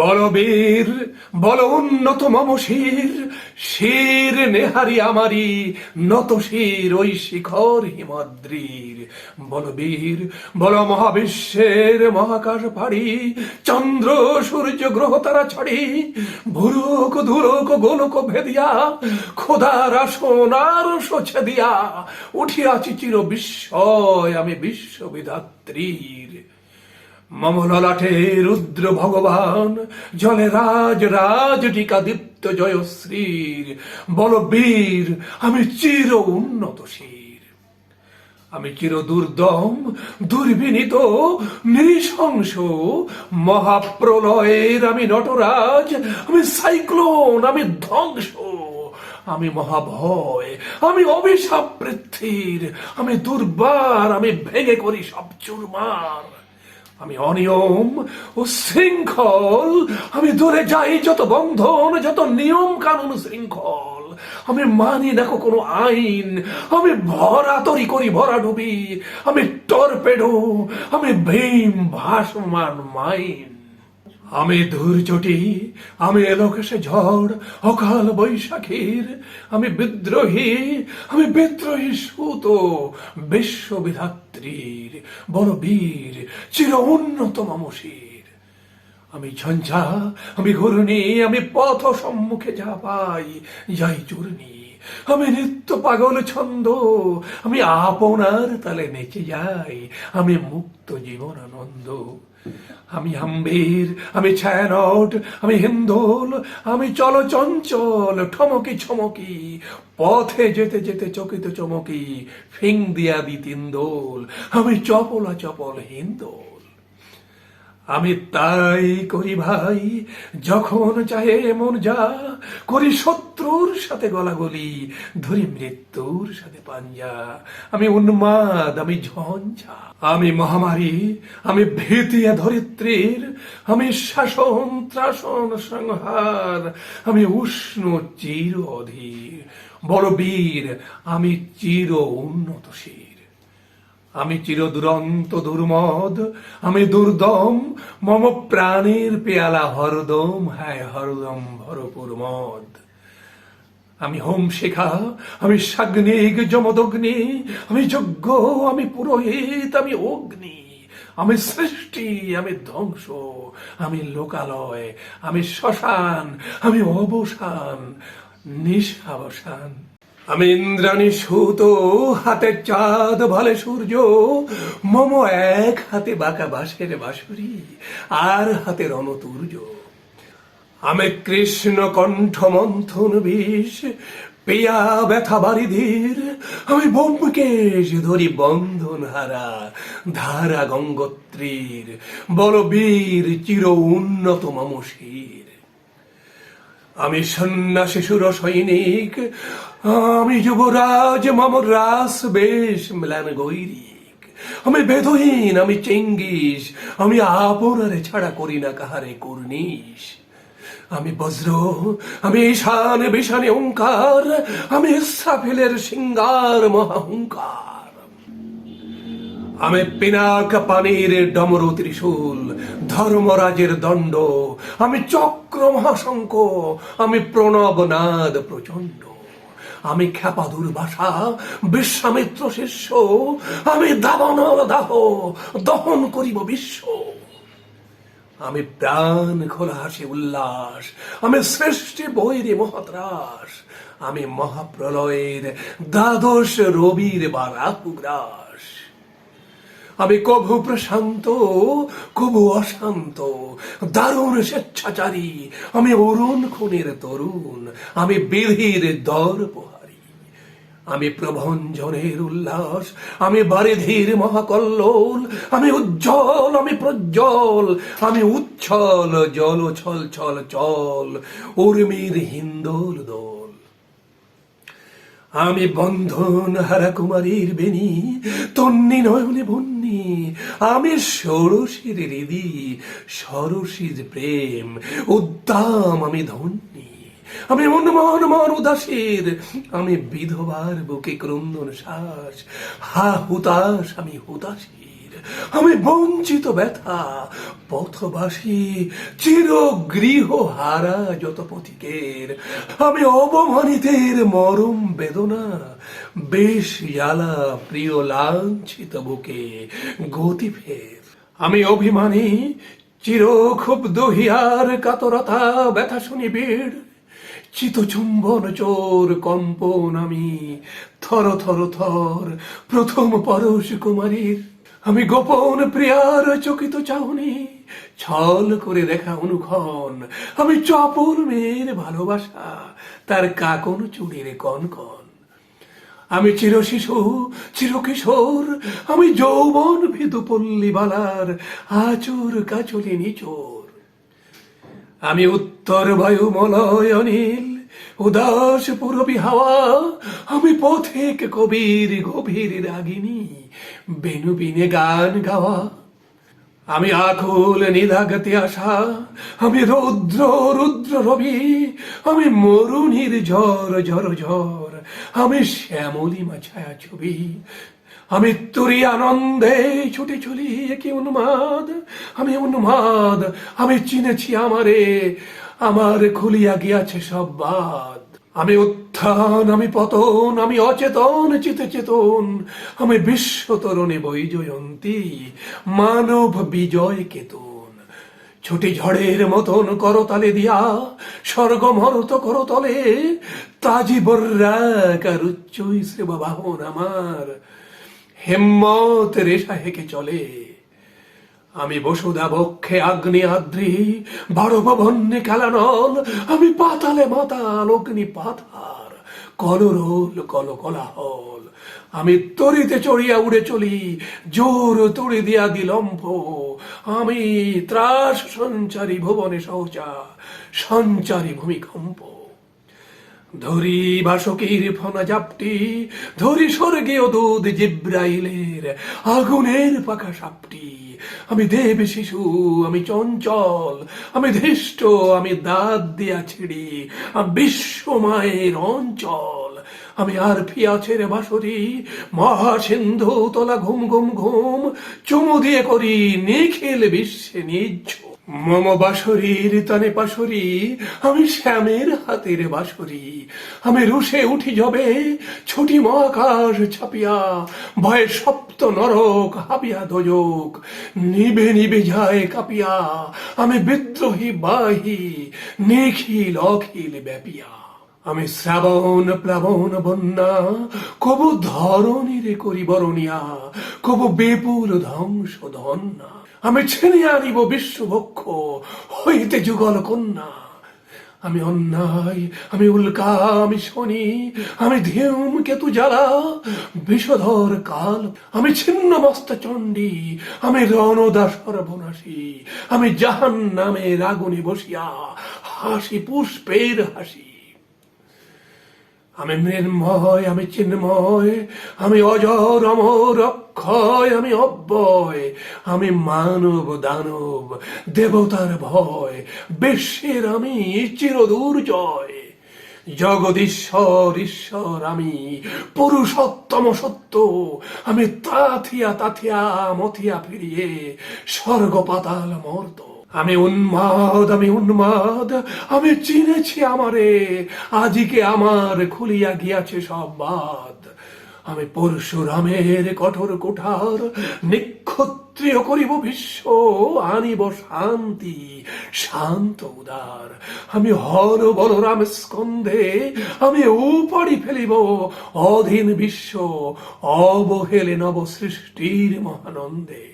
বলবীর বল উন্নত মম শির শির নেহারি আমারি, নত শির ওই শিখর হিমাদ্রির। বলবীর বল মহাবিশ্বের মহাকাশ পাড়ি, চন্দ্র, সূর্য, গ্রহ তারা ছাড়ি। ভুলুক ধুলুক গোলক ভেদিয়া খোদার আসনার সোছে দিয়া, উঠিয়াছি চির বিস্ময় আমি বিশ্ববিধাত্রীর মমললাটে রুদ্র ভগবান, জলে রাজ রাজ টিকা দীপ্ত জয়শ্রীর, বলবীর, আমি চির উন্নত শির। আমি চির দুর্দম, দুর্বিনীত, নৃশংস, মহাপ্রলয়ের আমি নটরাজ, আমি সাইক্লোন, আমি ধ্বংস, আমি মহাভয়, আমি অভিশাপ পৃথিবীর, আমি দুর্বার, আমি ভেঙে করি সব চুরমার। আমি অনিয়ম ও শৃঙ্খল। আমি দূরে যাই, যত বন্ধন, যত নিয়ম কানুন শৃঙ্খল। আমি মানি দেখো কোনো আইন। আমি ভরা তরি করি, ভরা ডুবি। আমি টর্পেডো। আমি ভীম ভাসমান মাইন। আমি ধূর্যটি আমি এলোকেশে ঝড়, অকাল বৈশাখীর, আমি বিদ্রোহী আমি বিদ্রোহী সুত বিশ্ববিধাত্রীর বড় বীর চির উন্নত মামসির আমি ঝঞ্ঝা, আমি ঘূর্ণি, আমি পথ সম্মুখে যা পাই, যাই চূর্ণি। আমি নিত্য পাগল ছন্দ, আমি আপনার তালে নেচে যাই, আমি মুক্ত জীবন আনন্দ আমি আম্বির আমি ছায়ানট, আমি হিন্দোল, আমি চল চঞ্চল ঠমকি ছমকি পথে যেতে যেতে চকিত চমকি, ফিং দিয়া দি তিন্দোল আমি চপলা চপল হিন্দোল। আমি তাই করি ভাই, যখন চাহে মন যা, করি শত্রুর সাথে গলাগলি, ধরি মৃত্যুর সাথে পাঞ্জা। আমি উন্মাদ, আমি ঝঞ্ঝা, আমি মহামারী, আমি ভীতিয়া ধরিত্রীর, আমি শাসন, ত্রাসন, সংহার, আমি উষ্ণ, চির অধীর। বড় বীর আমি চির উন্নতশীল। আমি চির দুরন্ত দুর্মদ, আমি দুর্দম, মম প্রাণের পেয়ালা হরদম হ্যাঁ হরদম ভরপুর মদ। আমি হোম শেখা আমি সাগ্নিক যমদগ্নি, আমি যজ্ঞ, আমি পুরোহিত, আমি অগ্নি, আমি সৃষ্টি, আমি ধ্বংস, আমি লোকালয়, আমি শ্মশান, আমি অবসান নিশাবসান আমি ইন্দ্রাণী সুত হাতে চাঁদ ভালে সূর্য, মম এক হাতে বাঁকা বাঁশের বাঁশুরি, আর হাতে রণতুর্য। আমি কৃষ্ণ কণ্ঠ মন্থন বিষ, পেয়া ব্যথা বারিধির আমি ব্যোমকেশ ধরি বন্ধন হারা, ধারা গঙ্গোত্রীর, বলবীর চির উন্নত মমশির। আমি সন্ন্যাসী সুর সৈনিক, আমি যুবরাজ মম রাস বেশ ম্লান গৈরিক। আমি বেদহীন, আমি চেঙ্গিস, আমি আপনারে ছাড়া করি না কাহারে কর্নিশ। আমি বজ্র, আমি ঈশান বিশানে ওঙ্কার আমি ইসরাফিলের সিঙ্গার মহাহুঙ্কার। আমি পিনাক পানির ডমরু ত্রিশূল, ধর্মরাজের দণ্ড। আমি চক্র মহাশঙ্ক আমি প্রণবনাদ প্রচণ্ড। আমি খ্যাপা দুর্বাসা, বিশ্বামিত্র শিষ্য, আমি দাবানল দাহ, দহন করিব বিশ্ব। আমি প্রাণ খোলা হাসি উল্লাস, আমি সৃষ্টি বৈরে মহাত্রাস আমি মহাপ্রলয়ের দ্বাদশ রবির বা রাহুগ্রাস আমি কভু প্রশান্ত, কভু অশান্ত, দারুণ স্বেচ্ছাচারী, আমি অরুণ খুনের তরুণ, আমি বিধির দর আমি প্রভঞ্জনের উল্লাস, আমি বারিধির মহাকল্লোল, আমি উজ্জ্বল, আমি প্রজ্জ্বল, আমি উচ্ছল, জল ছল ছল চল, উর্মির হিন্দোল দোল। আমি বন্ধন হারা কুমারীর বেনি, তন্নি নয়নে বন্নি আমি ষোড়শীর হৃদি, সরসীর প্রেম, উদ্দাম আমি ধন্যী। আমি উন্মন মন উদাসীর, আমি বিধবার বুকে ক্রন্দন শ্বাস হা হুতাশ আমি হুতাশীর আমি বঞ্চিত ব্যথা, পথবাসী চির গৃহ হারা যত পথিকের। আমি অবমানিতের মরম বেদনা, বেশ জ্বালা প্রিয় লাঞ্ছিত বুকে গতি ফের। আমি অভিমানী চির ক্ষুব্ধ হিয়ার কাতরতা, ব্যথা শুনি বীর। চিতচুম্বন চোর কম্পন আমি, থর থর থর প্রথম পরশ কুমারীর। আমি গোপন প্রিয়ার চকিত চাহনি, ছল করে দেখা অনুক্ষণ আমি চপল মেয়ের ভালোবাসা, তার কাকন চুড়ির কন কন আমি চির শিশু, চির কিশোর, আমি যৌবন ভিদু পল্লীবালার আচুর কাচলি নিচোর। আমি উত্তর বায়ু মলয় অনিল উদাস পুরবী হাওয়া, আমি পথিক কবির গভীর রাগিনী, বেনু বিনে গান গাওয়া। আমি আকুল নিধাগতে আসা, আমি রৌদ্র রুদ্র রবি, আমি মরুণীর ঝড় ঝড় ঝড় আমি শ্যামলিমা ছায়া ছবি। আমি তুরি আনন্দে ছুটে চলি কি উন্মাদ, আমি উন্মাদ, আমি চিনেছি আমারে আমার খুলিয়া গিয়াছে সব বাদ। আমি উত্থান, আমি পতন, আমি অচেতন চিতে চেতন আমি বিশ্ব তরণে বৈজয়ন্তী, মানব বিজয় কেতন। ছুটি ঝড়ের মতন করতালে দিয়া, স্বর্গ মরত করতলে তাজি বর্রাকার উচ্চই সেবা বাহন আমার। হেম্মত রেশা হেকে চলে। আমি বসুদা বক্ষে আগ্নি আদ্রি বড় ভবন্যে খেলানল আমি পাতালে মাতাল অগ্নি পাথার কলরোল কল কলাহল আমি তরিতে চড়িয়া উড়ে চলি, জোর তড়ি দিয়া দিলম্ভ আমি ত্রাস সঞ্চারী ভুবনে সহচা সঞ্চারী ভূমিকম্প। ধরি বাসকির ফনা জাপটি, ধরি স্বর্গীয় দুধ জিব্রাইলের আগুনের পাখা সাপটি। আমি দেব শিশু, আমি চঞ্চল, আমি ধৃষ্ট, আমি দাঁত দিয়া ছিড়ি, আমি বিশ্ব মায়ের অঞ্চল। আমি আর ফিয়াছের বাসরি, মহাসিন্ধু, তোলা ঘুম ঘুম ঘুম, চুমু দিয়ে করি নিখিল বিশ্বে নিজ মম বাসরীর তানে পাশরি, আমি শ্যামের হাতের বাসরি আমি রুষে উঠি যবে, ছুটি মহাকাশ ছাপিয়া, ভয়ে সপ্ত নরক হাবিয়া দোজক। নিবে নিবে যায় কাপিয়া, আমি বিদ্রোহী বাহি, নিখিল অখিল ব্যাপিয়া। আমি শ্রাবণ প্লাবন বন্যা, কবু ধরণীরে করি বরণিয়া, কবু বিপুল ধ্বংস ধন্যা। আমি ছেড়ে আনিব বিশ্ববক্ষ হইতে যুগল কন্যা। আমি অন্যায়, আমি উল্কা, আমি শনি, আমি ধূম কেতু জ্বালা, বিষধর কাল। আমি ছিন্ন মস্ত চণ্ডী, আমি রণদা সর্বনাশী, আমি জাহান নামে রাগুনি বসিয়া হাসি পুষ্পের হাসি। আমি মৃন্ময় আমি চিন্ময়, আমি অজর, অমর অক্ষয়, আমি অব্যয়, আমি মানব, দানব, দেবতার ভয়, বিশ্বের আমি চিরদূর জয় জগদীশ্বর, ঈশ্বর, আমি পুরুষোত্তম সত্য, আমি তাথিয়া তাথিয়া মথিয়া ফিরিয়ে স্বর্গ পাতাল মর্ত। আমি উন্মাদ আমি উন্মাদ, আমি চিনেছি আমারে। আজিকে আমার খুলিয়া গিয়াছে সব বাদ। আমি পরশুরামের কঠোর কুঠার, নিক্ষত্রিয় করিব বিশ্ব, আনিব শান্তি, শান্ত উদার। আমি হর বলরাম স্কন্ধে, আমি উপাড়ি ফেলিব অধীন বিশ্ব, অবহেলে নব সৃষ্টির মহানন্দে।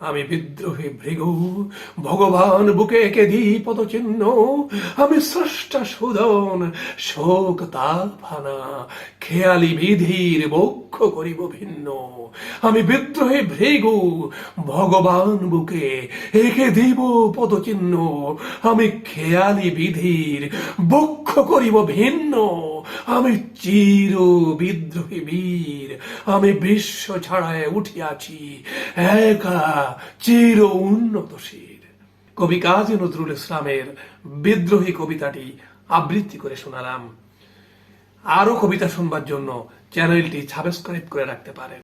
আমি বিদ্রোহী ভৃগু, ভগবান বুকে এঁকে দিই পদচিহ্ন। আমি স্রষ্টা সুদন, শোক তাফানা খেয়ালি বিধির বক্ষ করিব ভিন্ন। আমি বিদ্রোহী ভৃগু, ভগবান বুকে এঁকে দিব পদচিহ্ন। আমি খেয়ালি বিধির বক্ষ করিব ভিন্ন। আমি চির বিদ্রোহী বীর, আমি বিশ্ব ছাড়ায় উঠিয়াছি, একা চির উন্নতশীল কবি কাজী নজরুল ইসলামের বিদ্রোহী কবিতাটি আবৃত্তি করে শোনালাম। আরও কবিতা শুনবার জন্য চ্যানেলটি সাবস্ক্রাইব করে রাখতে পারেন।